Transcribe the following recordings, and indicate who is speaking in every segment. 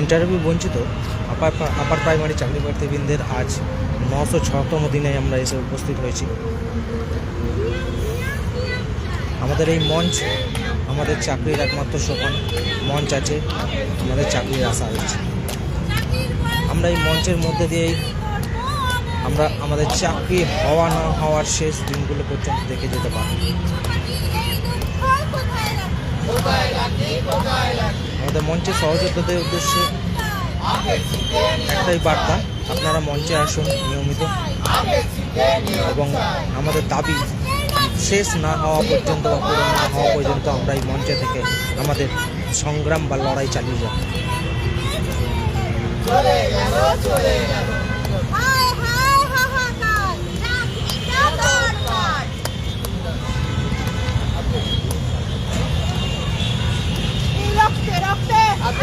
Speaker 1: Interview বঞ্চিত আপার upper primary চাকরি প্রার্থীবৃন্দের আজ নশো ছতম দিনে আমরা এসে উপস্থিত হয়েছি। আমাদের এই মঞ্চ আমাদের চাকরির একমাত্র সোপান মঞ্চ আছে, আমাদের চাকরির আশা রয়েছে আমরা এই মঞ্চের মধ্যে দিয়েই আমরা আমাদের চাকরি হওয়া না হওয়ার শেষ দিনগুলো পর্যন্ত দেখে যেতে পারি মঞ্চের সহযোদ্ধাদের উদ্দেশ্যে একটাই বার্তা, আপনারা মঞ্চে আসুন নিয়মিত। এবং আমাদের দাবি, শেষ না হওয়া পর্যন্ত বা পূরণ না হওয়া পর্যন্ত আমরা এই মঞ্চে থেকে আমাদের সংগ্রাম বা লড়াই চালিয়ে যাব।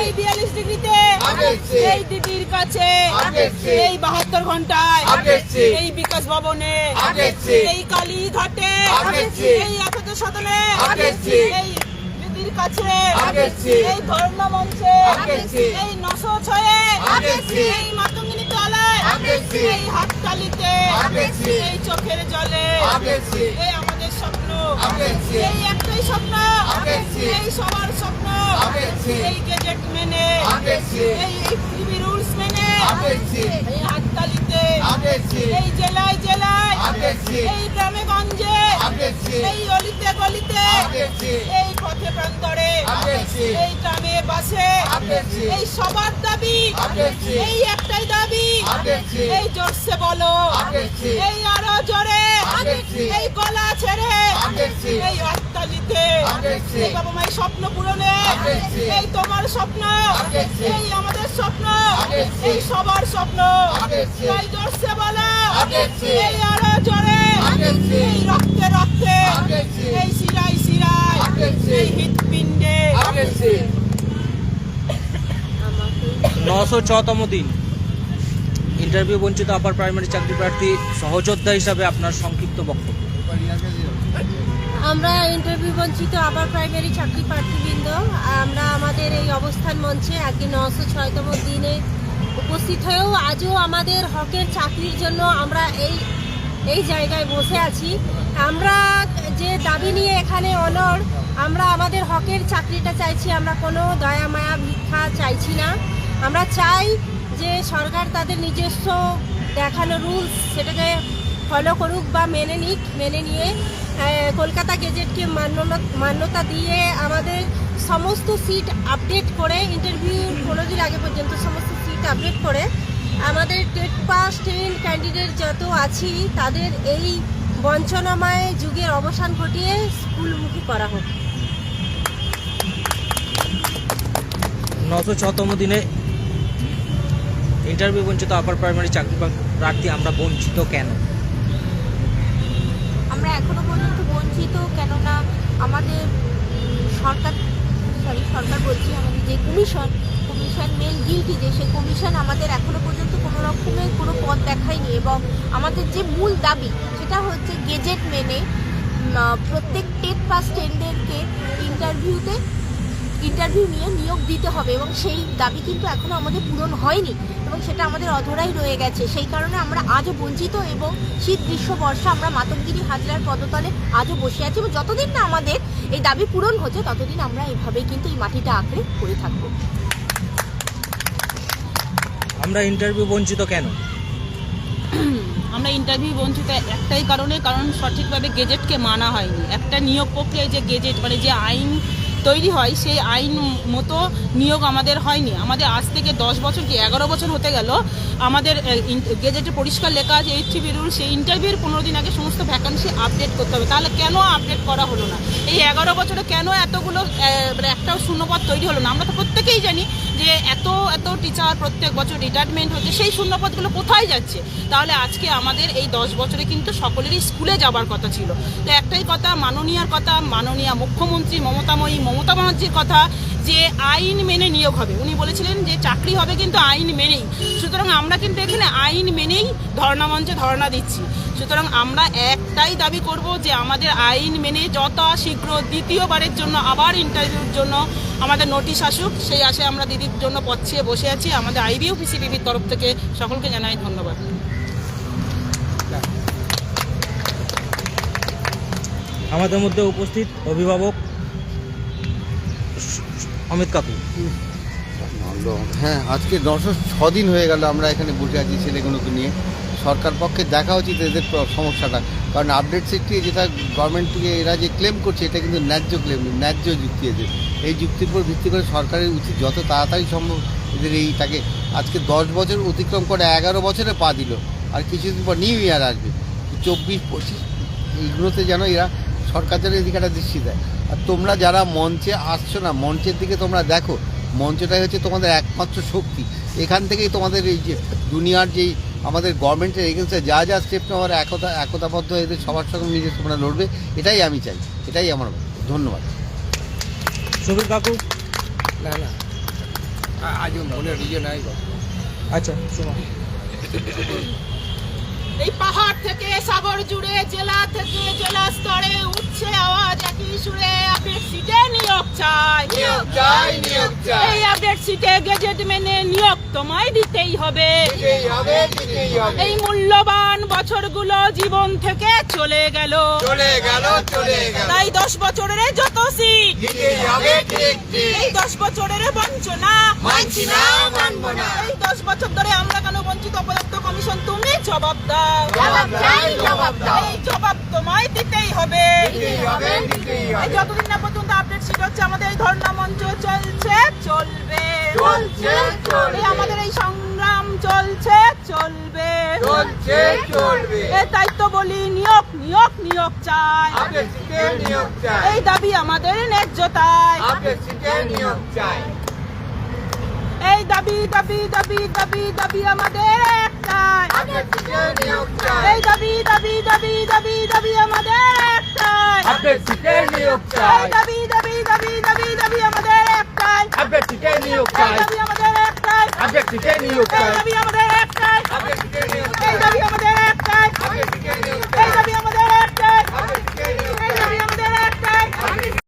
Speaker 2: এই বিয়াল্লিশ ডিগ্রিতে এই দিদির কাছে এই বাহাত্তর ঘন্টায় এই বিকাশ ভবনে এই কালী ঘাটে এই একত সদনে এই দিদির কাছে এই ধর্ণা মঞ্চে এই নশো ছয়ে এই মাতঙ্গিনী তলায় এই হাততালিতে এই চোখের জলে এই আমাদের এই একটাই স্বপ্ন এই সবার স্বপ্ন এই গেজেট মেনে এই টিভি রুলস মেনে এই হাততালিতে এই জেলায় জেলায় এই গ্রামে গঞ্জে এই অলিতে গলিতে এই পথে প্রান্তরে এই গ্রামে বাসে এই সবার দাবি এই একটাই দাবি এই জোরসে বলো এই আরও জোরে এই গলা ছেড়ে এই অট্টালিতে এই বাবা মায়ের স্বপ্ন পূরণে। এই তোমার স্বপ্ন। এই আমাদের স্বপ্ন। এই সবার স্বপ্ন। এই জোরসে বলো। এই আরও জোরে। এই রক্তে রক্তে। এই শিরায় শিরায়। এই হৃৎপিণ্ডে।
Speaker 1: নশো ছতম দিন। ইন্টারভিউ বঞ্চিত আপার প্রাইমারি চাকরি প্রার্থী সহযোদ্ধা হিসাবে আপনার সংক্ষিপ্ত বক্তব্য।
Speaker 3: আমরা ইন্টারভিউ বঞ্চিত আবার প্রাইমারি চাকরি প্রার্থীবৃন্দ। আমরা আমাদের এই অবস্থান মঞ্চে আজকে নশো ছয়তম দিনে উপস্থিত হয়েও আজও আমাদের হকের চাকরির জন্য আমরা এই এই জায়গায় বসে আছি। আমরা যে দাবি নিয়ে এখানে অনর আমরা আমাদের হকের চাকরিটা চাইছি, আমরা কোনো দয়া মায়া ভিক্ষা চাইছি না। আমরা চাই যে সরকার তাদের নিজস্ব দেখানো রুলস সেটাকে ফলো করুক বা মেনে নিক, মেনে নিয়ে কলকাতা গেজেটকে মান্যতা দিয়ে আমাদের সমস্ত সিট আপডেট করে ইন্টারভিউ পনেরো দিন আগে পর্যন্ত সমস্ত সিট আপডেট করে, আমাদের টেট পাস টেন ক্যান্ডিডেট যত আছি, তাদের এই বঞ্চনাময় যুগের অবসান ঘটিয়ে স্কুলমুখী করা হোক।
Speaker 1: নশো ছতম দিনে ইন্টারভিউ বঞ্চিত আপার প্রাইমারি চাকরি প্রার্থী আমরা বঞ্চিত কেন?
Speaker 4: আমরা এখনও পর্যন্ত বঞ্চিত, কেননা আমাদের সরকার সরি সরকার বলছি আমাদের যে কমিশন কমিশন মেন ডিউটি যে, সে কমিশন আমাদের এখনও পর্যন্ত কোনো রকমের কোনো পথ দেখায়নি এবং আমাদের যে মূল দাবি, সেটা হচ্ছে গেজেট মেনে প্রত্যেক টেট পাস টেনদেরকে ইন্টারভিউতে ইন্টারভিউ নিয়ে নিয়োগ দিতে হবে এবং সেই দাবি কিন্তু এখনও আমাদের পূরণ হয়নি এবং সেটা আমাদের অধরাই রয়ে গেছে। সেই কারণে আমরা আজও বঞ্চিত এবং শীত গ্রীষ্ম বর্ষা আমরা মাতঙ্গিরি হাজরার পদতলে আজও বসে আছি এবং যতদিন না আমাদের এই দাবি পূরণ হচ্ছে ততদিন আমরা এভাবেই কিন্তু এই মাটিটা আঁকড়ে পড়ে থাকব।
Speaker 1: আমরা ইন্টারভিউ বঞ্চিত কেন?
Speaker 5: আমরা ইন্টারভিউ বঞ্চিত একটাই কারণে কারণ সঠিকভাবে গেজেটকে মানা হয়নি। একটা নিয়োগ প্রক্রিয়ায় যে গেজেট মানে যে আইন তৈরি হয়, সেই আইন মতো নিয়োগ আমাদের হয়নি। আমাদের আজ থেকে দশ বছর কি এগারো বছর হতে গেল, আমাদের গেজেটে পরিষ্কার লেখা আছে, এইচ থ্রি রুল সেই ইন্টারভিউর পনেরো দিন আগে সমস্ত ভ্যাকান্সি আপডেট করতে হবে। তাহলে কেন আপডেট করা হলো না? এই এগারো বছরে কেন এতগুলো মানে একটাও শূন্যপদ তৈরি হলো না? আমরা তো প্রত্যেকেই জানি যে এত এত টিচার প্রত্যেক বছর রিটায়ারমেন্ট হচ্ছে, সেই শূন্যপদগুলো কোথায় যাচ্ছে? তাহলে আজকে আমাদের এই দশ বছরে কিন্তু সকলেরই স্কুলে যাবার কথা ছিল। তো একটাই কথা, মাননীয়ার কথা, মাননীয় মুখ্যমন্ত্রী মমতাময়ী, মমতা ব্যানার্জির কথা যে আইন মেনে নিয়োগ হবে। উনি বলেছিলেন যে চাকরি হবে কিন্তু আইন মেনেই। সুতরাং আমরা কিন্তু এখানে আইন মেনেই ধর্ণা মঞ্চে ধর্ণা দিচ্ছি। সুতরাং আমরা একটাই দাবি করব যে আমাদের আইন মেনে যত শীঘ্র দ্বিতীয়বারের জন্য, আবার ইন্টারভিউর জন্য আমাদের নোটিশ আসুক সেই আশে আমরা দিদির জন্য পচ্ছিয়ে বসে আছি। আমাদের আইবিও পিসিবিবির তরফ থেকে সকলকে জানাই ধন্যবাদ।
Speaker 1: আমাদের মধ্যে উপস্থিত অভিভাবক অমিত কাকু
Speaker 6: হ্যাঁ আজকে নশো ছ দিন হয়ে গেল আমরা এখানে বসে আছি ছেলেগুলোকে নিয়ে। সরকার পক্ষে দেখা উচিত এদের সমস্যাটা। কারণ আপডেট সিটি যেটা গভর্নমেন্ট থেকে এরা যে ক্লেম করছে, এটা কিন্তু ন্যায্য ক্লেম ন্যায্য যুক্তি আছে। এই যুক্তির উপর ভিত্তি করে সরকারের উচিত যত তাড়াতাড়ি সম্ভব এদের এইটাকে আজকে দশ বছর অতিক্রম করে এগারো বছরে পা দিল। আর কিছুদিন পর নিউ ইয়ার আসবে। চব্বিশ, পঁচিশ, এইগুলোতে যেন এরা সরকার যেন এদিকে একটা দৃষ্টি দেয়। আর তোমরা যারা মঞ্চে আসছো না, মঞ্চের দিকে তোমরা দেখো, মঞ্চটাই হচ্ছে তোমাদের একমাত্র শক্তি। এখান থেকেই তোমাদের এই যে দুনিয়ার যেই আমাদের গভর্নমেন্টের এগেন্সে যা যা স্টেপ নেওয়ার একতা একতাবদ্ধ এদের সবার সঙ্গে নিজে তোমরা লড়বে এটাই আমি চাই এটাই আমার ধন্যবাদ।
Speaker 1: সুবীর কাকু?
Speaker 7: না না। আজ মনে রিজে নাই
Speaker 1: আচ্ছা শোনো।
Speaker 2: এই পাহাড় থেকে সাগর জুড়ে জেলা থেকে জেলা স্তরে উঠছে আওয়াজ একই সুরে আপডেট সিটে চাই।
Speaker 7: নিয়োগ চাই নিয়োগ চাই
Speaker 2: এই আপডেট সিটে গেজেট মেনে নিয়োগ তোমায় দিতেই হবে। এই মূল্যবান বছরগুলো জীবন থেকে চলে গেল।
Speaker 7: চলে গেল চলে গেল।
Speaker 2: তাই দশ বছরের যত সিট এই দশ বছরের বঞ্চনা।
Speaker 7: মানছি না মানবো না।
Speaker 2: এই দশ বছর ধরে আমরা কেন বঞ্চিত? অপদার্থ কমিশন তুমি জবাব দাও।
Speaker 7: জবাব দাও।
Speaker 2: এই জবাব তোমায় দিতেই হবে। যতদিন না পর্যন্ত আপডেট শিট হচ্ছে আমাদের এই মঞ্চ চলছে চলবে।
Speaker 7: চলছে, চলবে।
Speaker 2: আমাদের এই সংগ্রাম চলছে চলবে।
Speaker 7: চলছে চলবে।
Speaker 2: এ তাই তো বলি নিয়োগ নিয়োগ নিয়োগ চাই।
Speaker 7: নিয়োগ চাই।
Speaker 2: এই দাবি আমাদের ন্যায্যতায়।
Speaker 7: নিয়োগ চাই।
Speaker 2: এই দাবি দাবি দাবি দাবি দাবি আমাদের একটাই। এই দাবি দাবি দাবি দাবি দাবি আমাদের একটাই। দাবি দাবি
Speaker 7: আব্যক্তিকে নিয়োগ চাই আব্যক্তিকে নিয়োগ চাই
Speaker 2: আব্যক্তিকে